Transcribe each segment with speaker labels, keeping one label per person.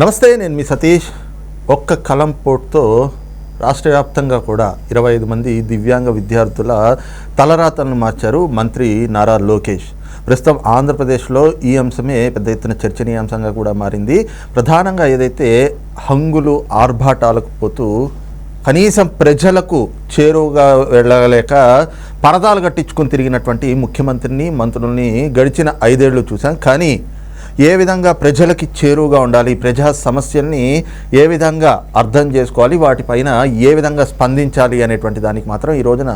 Speaker 1: నమస్తే నేను మీ సతీష్. ఒక్క కలం పోట్తో రాష్ట్ర వ్యాప్తంగా కూడా ఇరవై ఐదు మంది దివ్యాంగ విద్యార్థుల తలరాతలను మార్చారు మంత్రి నారా లోకేష్. ప్రస్తుతం ఆంధ్రప్రదేశ్లో ఈ అంశమే పెద్ద ఎత్తున చర్చనీయాంశంగా కూడా మారింది. ప్రధానంగా ఏదైతే హంగులు ఆర్భాటాలకు పోతూ కనీసం ప్రజలకు చేరువుగా వెళ్ళలేక పరదాలు కట్టించుకుని తిరిగినటువంటి ముఖ్యమంత్రిని మంత్రుల్ని గడిచిన ఐదేళ్ళు చూసాం కానీ ఏ విధంగా ప్రజలకి చేరువుగా ఉండాలి ప్రజా సమస్యల్ని ఏ విధంగా అర్థం చేసుకోవాలి వాటిపైన ఏ విధంగా స్పందించాలి అనేటువంటి దానికి మాత్రం ఈ రోజున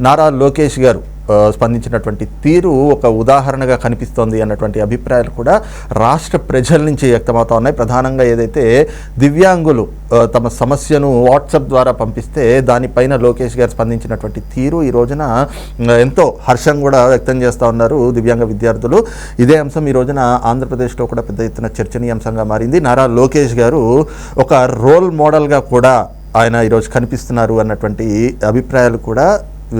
Speaker 1: నారా లోకేష్ గారు స్పందించినటువంటి తీరు ఒక ఉదాహరణగా కనిపిస్తోంది అన్నటువంటి అభిప్రాయాలు కూడా రాష్ట్ర ప్రజల నుంచి వ్యక్తమవుతా ఉన్నాయి. ప్రధానంగా ఏదైతే దివ్యాంగులు తమ సమస్యను వాట్సాప్ ద్వారా పంపిస్తే దానిపైన లోకేష్ గారు స్పందించినటువంటి తీరు ఈ రోజున ఎంతో హర్షం కూడా వ్యక్తం చేస్తూ ఉన్నారు దివ్యాంగ విద్యార్థులు. ఇదే అంశం ఈ రోజున ఆంధ్రప్రదేశ్లో కూడా పెద్ద ఎత్తున చర్చనీయాంశంగా మారింది. నారా లోకేష్ గారు ఒక రోల్ మోడల్గా కూడా ఆయన ఈరోజు కనిపిస్తున్నారు అన్నటువంటి అభిప్రాయాలు కూడా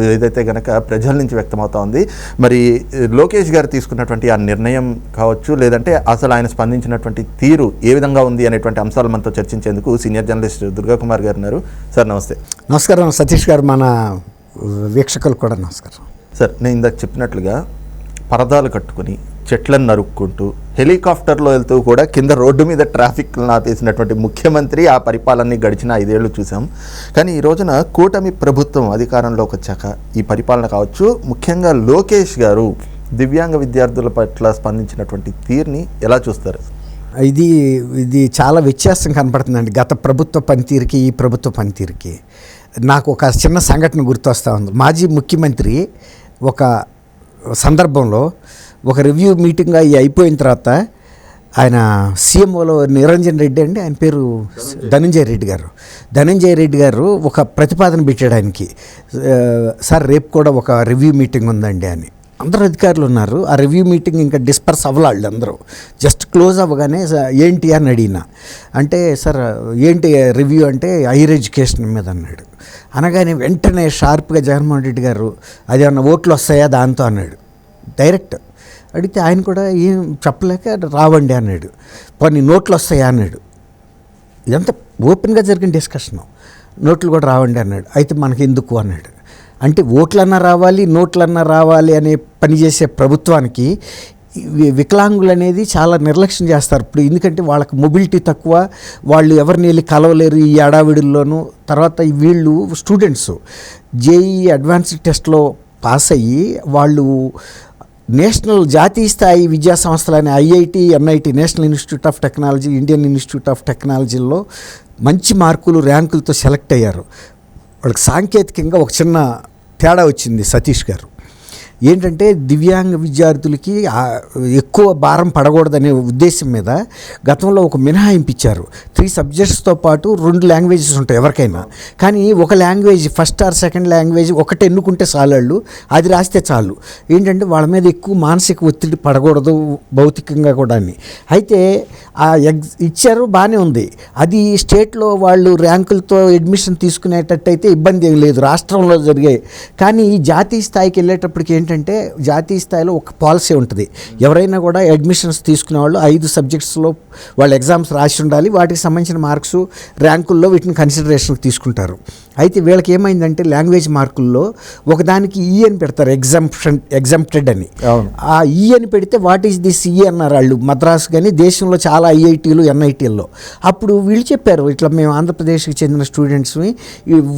Speaker 1: ఏదైతే గనక ప్రజల నుంచి వ్యక్తమవుతా ఉంది మరి లోకేష్ గారు తీసుకున్నటువంటి ఆ నిర్ణయం కావచ్చు లేదంటే అసలు ఆయన స్పందించినటువంటి తీరు ఏ విధంగా ఉంది అనేటువంటి అంశాలు మనతో చర్చించేందుకు సీనియర్ జర్నలిస్ట్ దుర్గా కుమార్ గారు ఉన్నారు. సార్ నమస్తే.
Speaker 2: నమస్కారం. సతీష్ గారు మన వీక్షకులు కూడా నమస్కారం.
Speaker 1: సార్ నేను ఇందాక చెప్పినట్లుగా పరదాలు కట్టుకుని చెట్లను నరుక్కుంటూ హెలికాప్టర్లో వెళ్తూ కూడా కింద రోడ్డు మీద ట్రాఫిక్ ఆపేసినటువంటి ముఖ్యమంత్రి ఆ పరిపాలనని గడిచిన ఐదేళ్ళు చూసాం. కానీ ఈ రోజున కూటమి ప్రభుత్వం అధికారంలోకి వచ్చాక ఈ పరిపాలన కావచ్చు ముఖ్యంగా లోకేష్ గారు దివ్యాంగ విద్యార్థుల పట్ల స్పందించినటువంటి తీరుని ఎలా చూస్తారు?
Speaker 2: ఇది ఇది చాలా వ్యత్యాసం కనపడుతుందండి. గత ప్రభుత్వ పనితీరుకి ఈ ప్రభుత్వ పనితీరుకి. నాకు ఒక చిన్న సంఘటన గుర్తొస్తూ ఉంది. మాజీ ముఖ్యమంత్రి ఒక సందర్భంలో ఒక రివ్యూ మీటింగ్ అయ్యి అయిపోయిన తర్వాత ఆయన సీఎంఓలో నిరంజన్ రెడ్డి అండి ఆయన పేరు ధనంజయ. రెడ్డి గారు. ధనంజయ రెడ్డి గారు ఒక ప్రతిపాదన పెట్టాడు ఆయనకి. సార్ రేపు కూడా ఒక రివ్యూ మీటింగ్ ఉందండి అని. అందరు అధికారులు ఉన్నారు. ఆ రివ్యూ మీటింగ్ ఇంకా డిస్పర్స్ అవ్వలాళ్ళు అందరూ. జస్ట్ క్లోజ్ అవ్వగానే "స- ఏంటి అని అడిగిన. అంటే సార్ ఏంటి రివ్యూ అంటే హైయర్ ఎడ్యుకేషన్ మీద అన్నాడు. అనగానే వెంటనే షార్ప్గా జగన్మోహన్ రెడ్డి గారు అది ఏమన్నా ఓట్లు వస్తాయా దాంతో అన్నాడు. డైరెక్ట్ అడిగితే ఆయన కూడా ఏం చెప్పలేక రావండి అన్నాడు. పని నోట్లు వస్తాయా అన్నాడు. ఇదంతా ఓపెన్గా జరిగిన డిస్కషను. నోట్లు కూడా రావండి అన్నాడు. అయితే మనకి ఎందుకు అన్నాడు. అంటే ఓట్లన్నా రావాలి నోట్లన్నా రావాలి అనే పని చేసే ప్రభుత్వానికి వికలాంగులు అనేది చాలా నిర్లక్ష్యం చేస్తారు. ఇప్పుడు ఎందుకంటే వాళ్ళకి మొబిలిటీ తక్కువ వాళ్ళు ఎవరిని వెళ్ళి కలవలేరు ఈ ఏడావిడుల్లోనూ తర్వాత వీళ్ళు స్టూడెంట్స్ జేఈ అడ్వాన్స్డ్ టెస్ట్లో పాస్ అయ్యి వాళ్ళు నేషనల్ జాతీయ స్థాయి విద్యా సంస్థలైన IIT NIT national institute of technology Indian institute of టెక్నాలజీలో మంచి మార్కులు ర్యాంకులతో సెలెక్ట్ అయ్యారు. వాళ్ళకి సాంకేతికంగా ఒక చిన్న తేడా వచ్చింది సతీష్ గారు. ఏంటంటే దివ్యాంగ విద్యార్థులకి ఎక్కువ భారం పడకూడదనే ఉద్దేశం మీద గతంలో ఒక మినహాయింపు ఇచ్చారు త్రీ సబ్జెక్ట్స్తో పాటు రెండు లాంగ్వేజెస్ ఉంటాయి ఎవరికైనా. కానీ ఒక language first or second language ఒకటి ఎన్నుకుంటే చాలు అది రాస్తే చాలు. ఏంటంటే వాళ్ళ మీద ఎక్కువ మానసిక ఒత్తిడి పడకూడదు భౌతికంగా కూడా అని అయితే ఆ ఎగ్ ఇచ్చారు బాగానే ఉంది. అది స్టేట్లో వాళ్ళు ర్యాంకులతో అడ్మిషన్ తీసుకునేటట్టయితే ఇబ్బంది ఏం లేదు రాష్ట్రంలో జరిగాయి కానీ ఈ జాతీయ స్థాయికి వెళ్ళేటప్పటికి ఏంటంటే జాతీయ స్థాయిలో ఒక పాలసీ ఉంటుంది. ఎవరైనా కూడా అడ్మిషన్స్ తీసుకునే వాళ్ళు ఐదు సబ్జెక్ట్స్లో వాళ్ళు ఎగ్జామ్స్ రాసి ఉండాలి. వాటికి సంబంధించిన మార్క్స్ ర్యాంకుల్లో వీటిని కన్సిడరేషన్కి తీసుకుంటారు. అయితే వీళ్ళకి ఏమైందంటే లాంగ్వేజ్ మార్కుల్లో ఒకదానికి ఈ అని పెడతారు ఎగ్జాంప్షన్ ఎగ్జాంప్టెడ్ అని. ఆ ఈ అని పెడితే వాట్ ఈస్ దిస్ ఈ అన్నారు వాళ్ళు. మద్రాసు కానీ దేశంలో చాలా ఐఐటీలు ఎన్ఐటీల్లో. అప్పుడు వీళ్ళు చెప్పారు ఇట్లా మేము ఆంధ్రప్రదేశ్కి చెందిన స్టూడెంట్స్ని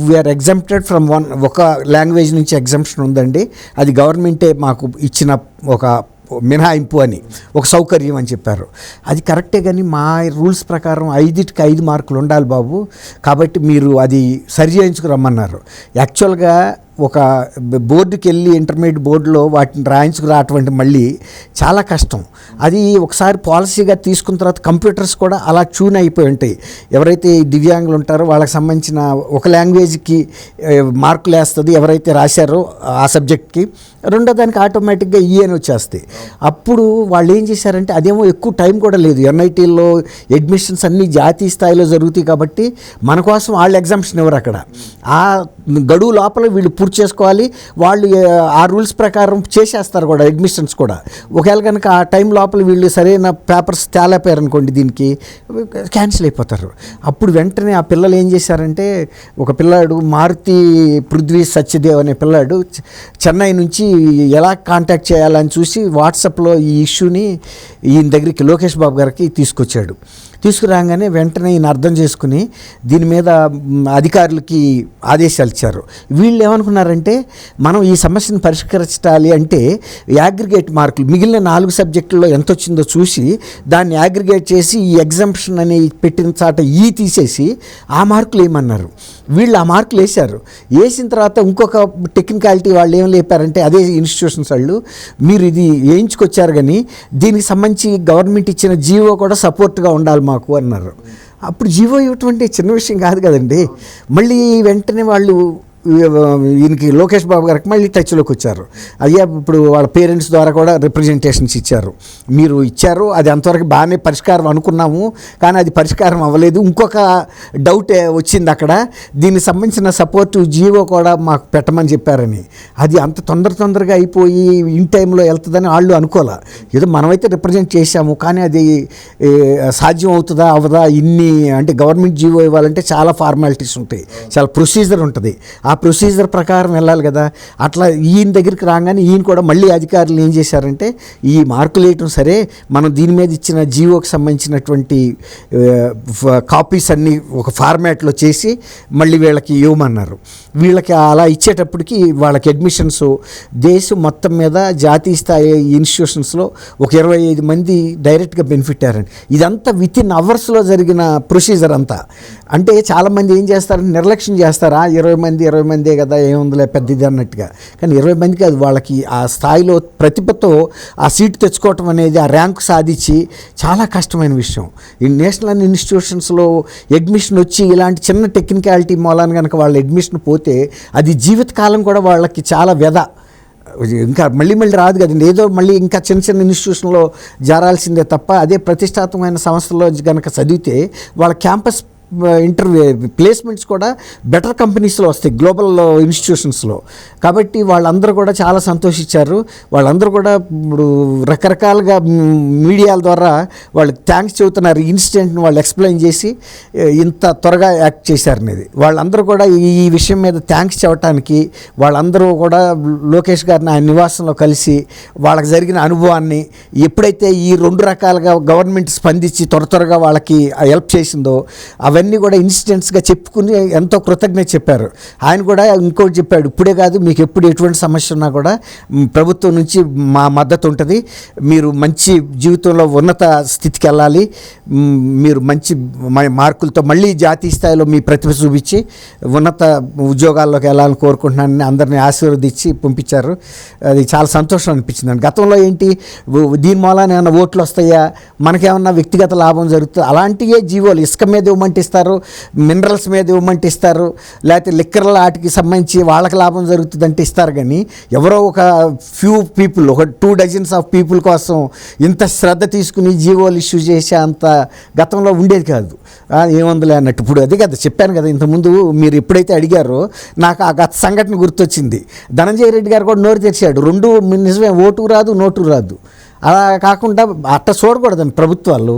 Speaker 2: వీఆర్ ఎగ్జాంప్టెడ్ ఫ్రమ్ వన్ ఒక లాంగ్వేజ్ నుంచి ఎగ్జామ్షన్ ఉందండి. అది గవర్నమెంటే గవర్నమెంటే మాకు ఇచ్చిన ఒక మినహాయింపు అని ఒక సౌకర్యం అని చెప్పారు. అది కరెక్టే కానీ మా రూల్స్ ప్రకారం ఐదుటికి ఐదు మార్కులు ఉండాలి బాబు. కాబట్టి మీరు అది సరి చేయించుకురమ్మన్నారు యాక్చువల్గా ఒక బోర్డుకి వెళ్ళి ఇంటర్మీడియట్ బోర్డులో వాటిని రాయించుకు రావటం మళ్ళీ చాలా కష్టం. అది ఒకసారి పాలసీగా తీసుకున్న తర్వాత కంప్యూటర్స్ కూడా అలా ట్యూన్ అయిపోయి ఉంటాయి. ఎవరైతే దివ్యాంగులు ఉంటారో వాళ్ళకి సంబంధించిన ఒక లాంగ్వేజ్కి మార్కులు వేస్తుంది ఎవరైతే రాశారో ఆ సబ్జెక్ట్కి రెండో దానికి ఆటోమేటిక్గా ఈ అని వచ్చేస్తాయి. అప్పుడు వాళ్ళు ఏం చేశారంటే అదేమో ఎక్కువ టైం కూడా లేదు. ఎన్ఐటీల్లో అడ్మిషన్స్ అన్నీ జాతీయ స్థాయిలో జరుగుతాయి కాబట్టి మన కోసం వాళ్ళు ఎగ్జామ్షన్ ఇవ్వరు అక్కడ. ఆ గడువు లోపల వీళ్ళు పూర్తి చేసుకోవాలి. వాళ్ళు ఆ రూల్స్ ప్రకారం చేసేస్తారు కూడా అడ్మిషన్స్ కూడా. ఒకవేళ కనుక ఆ టైం లోపల వీళ్ళు సరైన పేపర్స్ తేలేపారు అనుకోండి దీనికి క్యాన్సిల్ అయిపోతారు. అప్పుడు వెంటనే ఆ పిల్లలు ఏం చేశారంటే ఒక పిల్లాడు మారుతి పృథ్వీ సత్యదేవ్ అనే పిల్లాడు చెన్నై నుంచి ఎలా కాంటాక్ట్ చేయాలని చూసి వాట్సాప్లో ఈ ఇష్యూని ఈయన దగ్గరికి లోకేష్ బాబు గారికి తీసుకొచ్చాడు. తీసుకురాగానే వెంటనే ఈయన అర్థం చేసుకుని దీని మీద అధికారులకి ఆదేశాలు ఇచ్చారు. వీళ్ళు ఏమనుకున్నారంటే మనం ఈ సమస్యను పరిష్కరించాలి అంటే యాగ్రిగేట్ మార్కులు మిగిలిన నాలుగు సబ్జెక్టుల్లో ఎంత వచ్చిందో చూసి దాన్ని యాగ్రిగేట్ చేసి ఈ ఎగ్జాంప్షన్ అని పెట్టిన చాట ఈ తీసేసి ఆ మార్కులు వేయమన్నారు వీళ్ళు ఆ మార్కులు వేశారు. వేసిన తర్వాత ఇంకొక టెక్నికాలిటీ వాళ్ళు ఏం లేపారంటే అదే ఇన్స్టిట్యూషన్స్ వాళ్ళు మీరు ఇది వేయించుకొచ్చారు కానీ దీనికి సంబంధించి గవర్నమెంట్ ఇచ్చిన జీవో కూడా సపోర్ట్గా ఉండాలి మాకు అన్నారు. అప్పుడు జీవో ఇవ్వటం అంటే చిన్న విషయం కాదు కదండి. మళ్ళీ వెంటనే వాళ్ళు ఈయనకి లోకేష్ బాబు గారికి మళ్ళీ టచ్లోకి వచ్చారు. అయ్యా ఇప్పుడు వాళ్ళ పేరెంట్స్ ద్వారా కూడా రిప్రజెంటేషన్స్ ఇచ్చారు. మీరు ఇచ్చారు అది అంతవరకు బాగానే పరిష్కారం అనుకున్నాము కానీ అది పరిష్కారం అవ్వలేదు. ఇంకొక డౌట్ వచ్చింది అక్కడ దీనికి సంబంధించిన సపోర్ట్ జీవో కూడా మాకు పెట్టమని చెప్పారని. అది అంత తొందర తొందరగా అయిపోయి ఇన్ టైంలో వెళ్తుందని వాళ్ళు అనుకోలే. ఏదో మనమైతే రిప్రజెంట్ చేశాము కానీ అది సాధ్యం అవుతుందా అవదా ఇన్ని అంటే గవర్నమెంట్ జీవో ఇవ్వాలంటే చాలా ఫార్మాలిటీస్ ఉంటాయి. చాలా ప్రొసీజర్ ఉంటుంది. ఆ ప్రొసీజర్ ప్రకారం వెళ్ళాలి కదా. అట్లా ఈయన దగ్గరికి రాగానే ఈయన కూడా మళ్ళీ అధికారులు ఏం చేశారంటే ఈ మార్కులు వేయటం సరే మనం దీని మీద ఇచ్చిన జీవోకి సంబంధించినటువంటి కాపీస్ అన్నీ ఒక ఫార్మాట్లో చేసి మళ్ళీ వీళ్ళకి ఇవ్వమన్నారు. వీళ్ళకి అలా ఇచ్చేటప్పటికి వాళ్ళకి అడ్మిషన్స్ దేశం మొత్తం మీద జాతీయ స్థాయి ఇన్స్టిట్యూషన్స్లో ఒక ఇరవై ఐదు మంది డైరెక్ట్గా బెనిఫిట్ అయ్యారండి. ఇదంతా విత్ ఇన్ అవర్స్లో జరిగిన ప్రొసీజర్ అంతా. అంటే చాలామంది ఏం చేస్తారంటే నిర్లక్ష్యం చేస్తారా? ఇరవై మంది ఇరవై ఇరవై మందే కదా ఏముందిలే పెద్దది అన్నట్టుగా. కానీ ఇరవై మందికి అది వాళ్ళకి ఆ స్థాయిలో ప్రతిభతో ఆ సీటు తెచ్చుకోవటం అనేది ఆ ర్యాంక్ సాధించి చాలా కష్టమైన విషయం. ఈ నేషనల్ ఇన్స్టిట్యూషన్స్లో అడ్మిషన్ వచ్చి ఇలాంటి చిన్న టెక్నికాలిటీ మూలాన కనుక వాళ్ళ అడ్మిషన్ పోతే అది జీవితకాలం కూడా వాళ్ళకి చాలా వ్యధ. ఇంకా మళ్ళీ మళ్ళీ రాదు కదండి. ఏదో మళ్ళీ ఇంకా చిన్న చిన్న ఇన్స్టిట్యూషన్లో జారాల్సిందే తప్ప అదే ప్రతిష్టాత్మకమైన సంస్థలో కనుక చదివితే వాళ్ళ క్యాంపస్ ఇంటర్వ్యూ ప్లేస్మెంట్స్ కూడా బెటర్ కంపెనీస్లో వస్తాయి గ్లోబల్ ఇన్స్టిట్యూషన్స్లో కాబట్టి వాళ్ళందరూ కూడా చాలా సంతోషించారు. వాళ్ళందరూ కూడా ఇప్పుడు రకరకాలుగా మీడియాల ద్వారా వాళ్ళకి థ్యాంక్స్ చెబుతున్నారు. ఇన్సిడెంట్ని వాళ్ళు ఎక్స్ప్లెయిన్ చేసి ఇంత త్వరగా యాక్ట్ చేశారు అనేది. వాళ్ళందరూ కూడా ఈ ఈ విషయం మీద థ్యాంక్స్ చెప్పడానికి వాళ్ళందరూ కూడా లోకేష్ గారిని ఆయన నివాసంలో కలిసి వాళ్ళకి జరిగిన అనుభవాన్ని ఎప్పుడైతే ఈ రెండు రకాలుగా గవర్నమెంట్ స్పందించి త్వర త్వరగా వాళ్ళకి హెల్ప్ చేసిందో అవన్నీ కూడా ఇన్సిడెంట్స్గా చెప్పుకుని ఎంతో కృతజ్ఞత చెప్పారు. ఆయన కూడా ఇంకోటి చెప్పాడు ఇప్పుడే కాదు మీకు ఎప్పుడు ఎటువంటి సమస్య ఉన్నా కూడా ప్రభుత్వం నుంచి మా మద్దతు ఉంటుంది. మీరు మంచి జీవితంలో ఉన్నత స్థితికి వెళ్ళాలి. మీరు మంచి మ- మార్కులతో మళ్ళీ జాతీయ స్థాయిలో మీ ప్రతిభ చూపించి ఉన్నత ఉద్యోగాల్లోకి వెళ్ళాలని కోరుకుంటున్నానని అందరినీ ఆశీర్వదించి పంపించారు. అది చాలా సంతోషం అనిపించింది గతంలో ఏంటి? దీని మూలాన ఏమైనా ఓట్లు వస్తాయా? మనకేమన్నా వ్యక్తిగత లాభం జరుగుతుంది? అలాంటివే జీవోలు. ఇసుక మీద ఇవ్వమంటే ఇస్తారు మినరల్స్ మీద ఇవ్వమంటే ఇస్తారు లేకపోతే లిక్కర్ల వాటికి సంబంధించి వాళ్ళకి లాభం జరుగుతుందంటే ఇస్తారు కానీ ఎవరో ఒక ఫ్యూ పీపుల్ ఒక టూ డజన్స్ ఆఫ్ పీపుల్ కోసం ఇంత శ్రద్ధ తీసుకుని జీవోలు ఇష్యూ చేసే అంత గతంలో ఉండేది కాదు. ఏముందిలే అన్నట్టు. ఇప్పుడు అది కదా చెప్పాను కదా ఇంతకుముందు మీరు ఎప్పుడైతే అడిగారో నాకు ఆ గత సంఘటన గుర్తొచ్చింది. ధనంజయ రెడ్డి గారు కూడా నోరు తెరిచాడు. రెండు నిజమే ఓటు రాదు నోటు రాదు. అలా కాకుండా అట్ట చూడకూడదండి ప్రభుత్వాలు.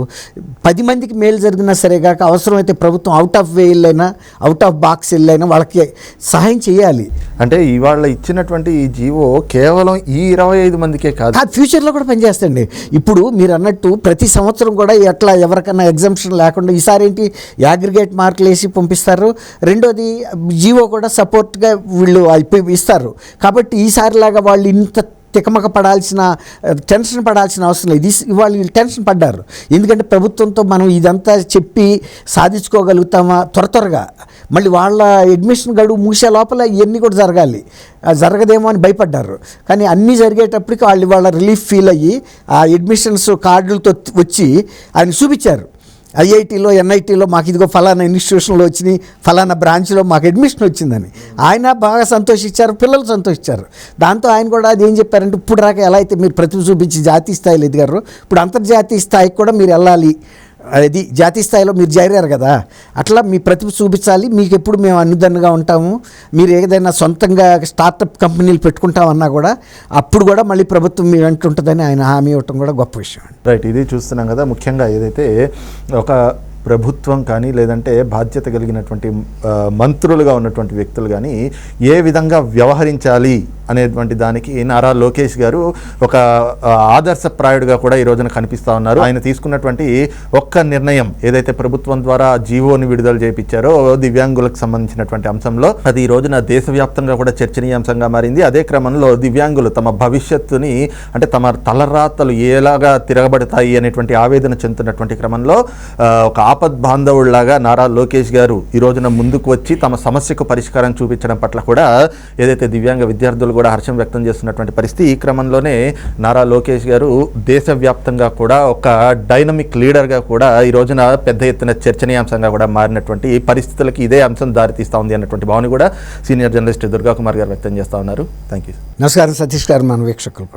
Speaker 2: పది మందికి మేలు జరిగినా సరే కాక అవసరమైతే ప్రభుత్వం అవుట్ ఆఫ్ వే వెళ్ళైనా అవుట్ ఆఫ్ బాక్స్ వెళ్ళైనా వాళ్ళకి సహాయం చేయాలి.
Speaker 1: అంటే ఇవాళ ఇచ్చినటువంటి ఈ జీవో కేవలం ఈ ఇరవై ఐదు మందికే కాదు.
Speaker 2: ఫ్యూచర్లో కూడా పనిచేస్తండి ఇప్పుడు మీరు అన్నట్టు ప్రతి సంవత్సరం కూడా ఎట్లా ఎవరికైనా ఎగ్జామ్షన్ లేకుండా ఈసారి ఏంటి యాగ్రిగేట్ మార్కులు వేసి పంపిస్తారు. రెండోది జీవో కూడా సపోర్ట్గా వీళ్ళు ఇస్తారు కాబట్టి ఈసారిలాగా వాళ్ళు ఇంత తికమక పడాల్సిన టెన్షన్ పడాల్సిన అవసరం లేదు. ఇవాళ వీళ్ళు టెన్షన్ పడ్డారు. ఎందుకంటే ప్రభుత్వంతో మనం ఇదంతా చెప్పి సాధించుకోగలుగుతామా? త్వర త్వరగా. మళ్ళీ వాళ్ళ అడ్మిషన్ గడువు ముగిసే లోపల ఇవన్నీ కూడా జరగాలి. జరగదేమో అని భయపడ్డారు. కానీ అన్నీ జరిగేటప్పటికి వాళ్ళు వాళ్ళ రిలీఫ్ ఫీల్ అయ్యి ఆ అడ్మిషన్స్ కార్డులతో వచ్చి ఆయన చూపించారు. ఐఐటీలో ఎన్ఐటీలో మాకు ఇదిగో ఫలానా ఇన్స్టిట్యూషన్లో వచ్చినాయి ఫలానా బ్రాంచ్లో మాకు అడ్మిషన్ వచ్చిందని. ఆయన బాగా సంతోషించారు పిల్లలు సంతోషించారు దాంతో ఆయన కూడా అది ఏం చెప్పారంటే ఇప్పుడు రాక ఎలా అయితే మీరు ప్రతిభ చూపించి జాతీయ స్థాయిలో ఎదిగారు ఇప్పుడు అంతర్జాతీయ స్థాయికి కూడా మీరు వెళ్ళాలి అది జాతీయ స్థాయిలో మీరు చేరారు కదా అట్లా మీ ప్రతిభ చూపించాలి మీకు ఎప్పుడు మేము అన్నుదన్నుగా ఉంటాము మీరు ఏదైనా సొంతంగా స్టార్టప్ కంపెనీలు పెట్టుకుంటామన్నా కూడా అప్పుడు కూడా మళ్ళీ ప్రభుత్వం మీ వెంట ఉంటుందని ఆయన హామీ ఇవ్వటం కూడా గొప్ప విషయం
Speaker 1: రైట్ ఇది చూస్తున్నాం కదా ముఖ్యంగా ఏదైతే ఒక ప్రభుత్వం కానీ లేదంటే బాధ్యత కలిగినటువంటి మంత్రులుగా ఉన్నటువంటి వ్యక్తులు కానీ ఏ విధంగా వ్యవహరించాలి అనేటువంటి దానికి నారా లోకేష్ గారు ఒక ఆదర్శప్రాయుడుగా కూడా ఈ రోజున కనిపిస్తా ఉన్నారు. ఆయన తీసుకున్నటువంటి ఒక్క నిర్ణయం ఏదైతే ప్రభుత్వం ద్వారా జీవోని విడుదల చేయించారో దివ్యాంగులకు సంబంధించినటువంటి అంశంలో అది ఈ రోజున దేశవ్యాప్తంగా కూడా చర్చనీయాంశంగా మారింది. అదే క్రమంలో దివ్యాంగులు తమ భవిష్యత్తుని అంటే తమ తలరాతలు ఎలాగా తిరగబడతాయి అనేటువంటి ఆవేదన చెందుతున్నటువంటి క్రమంలో ఆ, ఒక ఆపద్ బాంధవుల్లాగా నారా లోకేష్ గారు ఈ రోజున ముందుకు వచ్చి తమ సమస్యకు పరిష్కారం చూపించడం పట్ల కూడా ఏదైతే దివ్యాంగ విద్యార్థులు కూడా హర్షం వ్యక్తం చేస్తున్నటువంటి పరిస్థితి ఈ క్రమంలోనే నారా లోకేష్ గారు దేశవ్యాప్తంగా కూడా ఒక డైనమిక్ లీడర్గా కూడా ఈ రోజున పెద్ద ఎత్తున చర్చనీయాంశంగా కూడా మారినటువంటి పరిస్థితులకి ఇదే అంశం దారితీస్తా ఉంది అన్నటువంటి భావన కూడా సీనియర్ జర్నలిస్ట్ దుర్గా కుమార్ గారు వ్యక్తం చేస్తా ఉన్నారు. థ్యాంక్ యూ
Speaker 2: నమస్కారం సతీష్ గారు మన వీక్షకులు